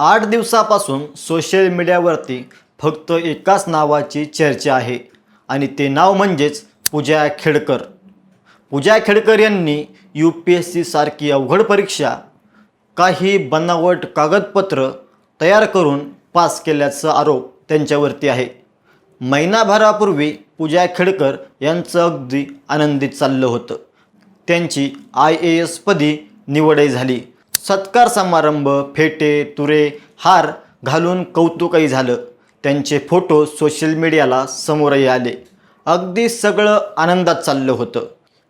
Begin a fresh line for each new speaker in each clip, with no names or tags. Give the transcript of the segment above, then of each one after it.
आठ दिवसापासून सोशल मीडियावरती फक्त एकाच नावाची चर्चा आहे. आणि ते नाव म्हणजेच पूजा खेडकर. पूजा खेडकर यांनी यू पी एस सीसारखी अवघड परीक्षा काही बनावट कागदपत्र तयार करून पास केल्याचा आरोप त्यांच्यावरती आहे. महिनाभरापूर्वी पूजा खेडकर यांचं अगदी आनंदित चाललं होतं. त्यांची आय ए एसपदी निवडही झाली. सत्कार समारंभ फेटे तुरे हार घालून कौतुकही झालं. त्यांचे फोटो सोशल मीडियाला समोरही आले. अगदी सगळं आनंदात चाललं होतं.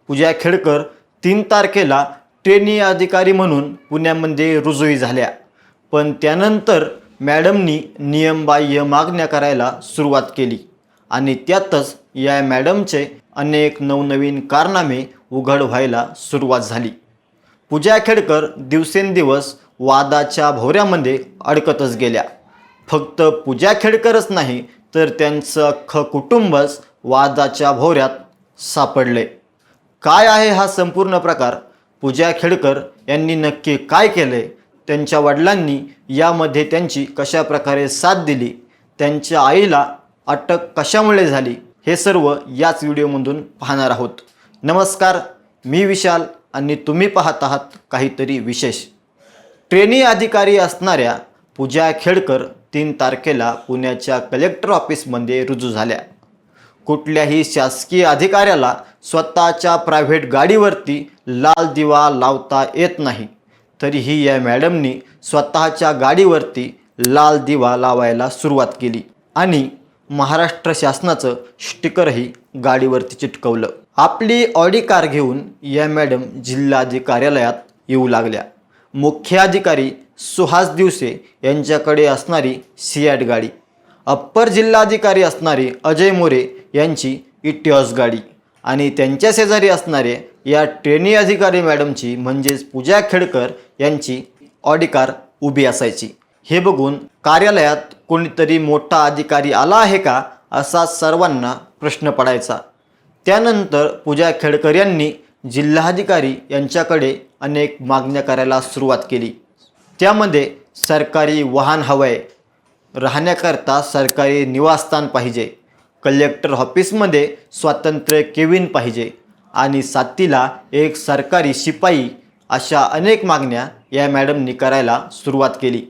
पूजा खेडकर तीन तारखेला ट्रेनी अधिकारी म्हणून पुण्यामध्ये रुजूही झाल्या. पण त्यानंतर मॅडमनी नियमबाह्य मागण्या करायला सुरुवात केली आणि त्यातच या मॅडमचे अनेक नवनवीन कारनामे उघड व्हायला सुरुवात झाली. पूजा खेडकर दिवसेंदिवस वादाच्या भोवऱ्यामध्ये अडकतच गेल्या. फक्त पूजा खेडकरच नाही तर त्यांचं अख्खं कुटुंबच वादाच्या भोवऱ्यात सापडले. काय आहे हा संपूर्ण प्रकार? पूजा खेडकर यांनी नक्की काय केले? त्यांच्या वडिलांनी यामध्ये त्यांची कशा प्रकारे साथ दिली? त्यांच्या आईला अटक कशामुळे झाली? हे सर्व याच व्हिडिओमधून पाहणार आहोत. नमस्कार मी विशाल. आणि तुम्ही पाहत आहात काहीतरी विशेष. ट्रेनी अधिकारी असणाऱ्या पूजा खेडकर तीन तारखेला पुण्याच्या कलेक्टर ऑफिसमध्ये रुजू झाल्या. कुठल्याही शासकीय अधिकाऱ्याला स्वतःच्या प्रायव्हेट गाडीवरती लाल दिवा लावता येत नाही. तरीही या मॅडमनी स्वतःच्या गाडीवरती लाल दिवा लावायला सुरुवात केली आणि महाराष्ट्र शासनाचं स्टिकरही गाडीवरती चिटकवलं. आपली ऑडी कार घेऊन या मॅडम जिल्हाधिकारी कार्यालयात येऊ लागल्या. मुख्याधिकारी सुहास दिवसे यांच्याकडे असणारी सियाट गाडी अप्पर जिल्हाधिकारी असणारे अजय मोरे यांची इटिऑस गाडी आणि त्यांच्या शेजारी असणारे या ट्रेनी अधिकारी मॅडमची म्हणजेच पूजा खेडकर यांची ऑडी कार उभी असायची. हे बघून कार्यालयात कोणीतरी मोठा अधिकारी आला आहे का असा सर्वांना प्रश्न पडायचा. त्यानंतर पूजा खेडकर यांनी जिल्हाधिकारी यांच्याकडे अनेक मागण्या करायला सुरुवात केली. त्यामध्ये सरकारी वाहन हवं आहे राहण्याकरता सरकारी निवासस्थान पाहिजे कलेक्टर ऑफिसमध्ये स्वातंत्र्य केविन पाहिजे आणि साथीला एक सरकारी शिपाई अशा अनेक मागण्या या मॅडमनी करायला सुरुवात केली.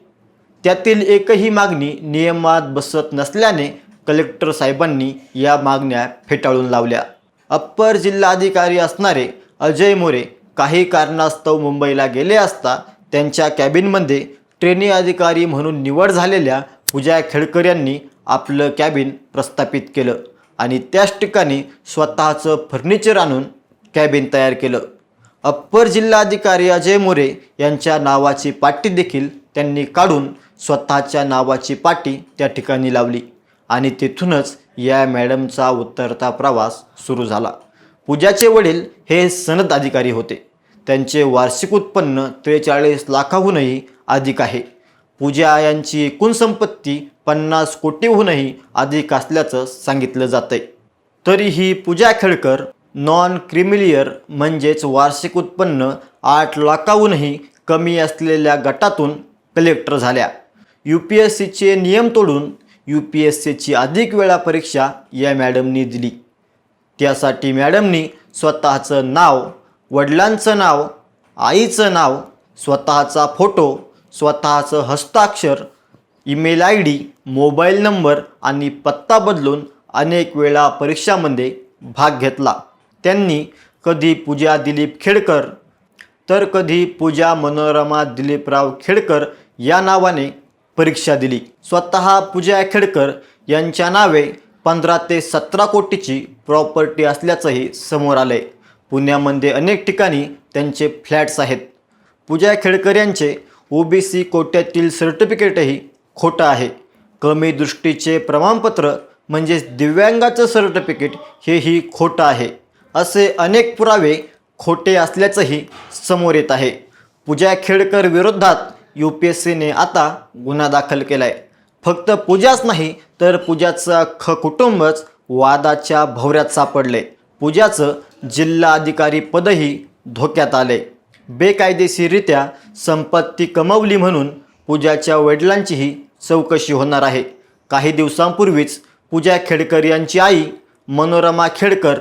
त्यातील एकही मागणी नियमात बसत नसल्याने कलेक्टर साहेबांनी या मागण्या फेटाळून लावल्या. अप्पर जिल्हाधिकारी असणारे अजय मोरे काही कारणास्तव मुंबईला गेले असता त्यांच्या कॅबिनमध्ये ट्रेनी अधिकारी म्हणून निवड झालेल्या पूजा खेडकर यांनी आपलं कॅबिन प्रस्थापित केलं आणि त्याच ठिकाणी स्वतःचं फर्निचर आणून कॅबिन तयार केलं. अप्पर जिल्हाधिकारी अजय मोरे यांच्या नावाची पाटी देखील त्यांनी काढून स्वतःच्या नावाची पाटी त्या ठिकाणी लावली. आणि तिथूनच या मॅडमचा उत्तरता प्रवास सुरू झाला. पूजाचे वडील हे सनद अधिकारी होते. त्यांचे वार्षिक उत्पन्न त्रेचाळीस लाखाहूनही अधिक आहे. पूजा यांची एकूण संपत्ती पन्नास कोटीहूनही अधिक असल्याचं सांगितलं जातंय. तरीही पूजा खेडकर नॉन क्रिमिलियर म्हणजेच वार्षिक उत्पन्न आठ लाखाहूनही कमी असलेल्या गटातून कलेक्टर झाल्या. यू पी एस सीचे नियम तोडून यू पी एस सीची अधिक वेळा परीक्षा या मॅडमनी दिली. त्यासाठी मॅडमनी स्वतःचं नाव वडिलांचं नाव आईचं नाव स्वतःचा फोटो स्वतःचं हस्ताक्षर email I D mobile number आणि पत्ता बदलून अनेक वेळा परीक्षामध्ये भाग घेतला. त्यांनी कधी पूजा दिलीप खेडकर तर कधी पूजा मनोरमा दिलीपराव खेडकर या नावाने परीक्षा दिली. स्वतः पूजा खेडकर यांच्या नावे पंधरा ते सतरा कोटीची प्रॉपर्टी असल्याचंही समोर आलं पुण्यामध्ये अनेक ठिकाणी त्यांचे फ्लॅट्स आहेत. पूजा खेडकर यांचे ओबीसी कोट्यातील सर्टिफिकेटही खोटं आहे. कमी दृष्टीचे प्रमाणपत्र म्हणजेच दिव्यांगाचं सर्टिफिकेट हेही खोटं आहे. असे अनेक पुरावे खोटे असल्याचंही समोर येत आहे. पूजा खेडकर विरोधात यू पी एस सीने आता गुन्हा दाखल केला आहे फक्त पूजाच नाही तर पूजाचं अख्खं कुटुंबच वादाच्या भवऱ्यात सापडले पूजाचं जिल्हा अधिकारी पदही धोक्यात आले बेकायदेशीररित्या संपत्ती कमवली म्हणून पूजाच्या वडिलांचीही चौकशी होणार आहे. काही दिवसांपूर्वीच पूजा खेडकर यांची आई मनोरमा खेडकर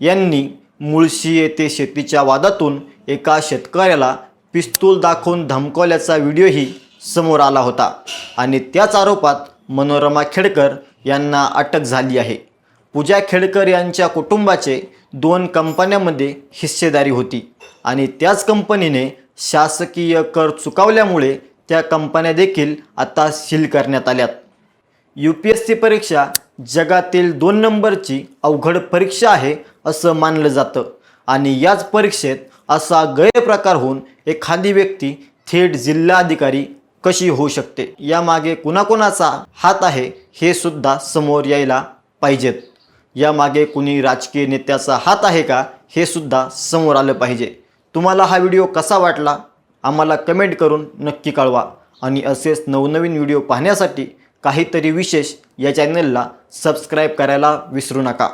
यांनी मुळशी येथे शेतीच्या वादातून एका शेतकऱ्याला पिस्तूल दाखवून धमकवल्याचा व्हिडिओही समोर आला होता. आणि त्याच आरोपात मनोरमा खेडकर यांना अटक झाली आहे. पूजा खेडकर यांच्या कुटुंबाचे दोन कंपन्यांमध्ये हिस्सेदारी होती. आणि त्याच कंपनीने शासकीय कर चुकवल्यामुळे त्या कंपन्या देखील आता सील करण्यात आल्यात. यू पी एस सी परीक्षा जगातील दोन नंबरची अवघड परीक्षा आहे असं मानलं जातं. आणि याच परीक्षेत असा गैरप्रकार होऊन एखादी व्यक्ती थेट जिल्हाधिकारी कशी होऊ शकते? यामागे कुणाकुणाचा हात आहे हे सुद्धा समोर यायला पाहिजेत. यामागे कुणी राजकीय नेत्याचा हात आहे का हे सुद्धा समोर आलं पाहिजे. तुम्हाला हा व्हिडिओ कसा वाटला? आम्हाला कमेंट करून नक्की कळवा. आणि असेच नवनवीन व्हिडिओ पाहण्यासाठी काहीतरी विशेष या चॅनलला सबस्क्राईब करायला विसरू नका.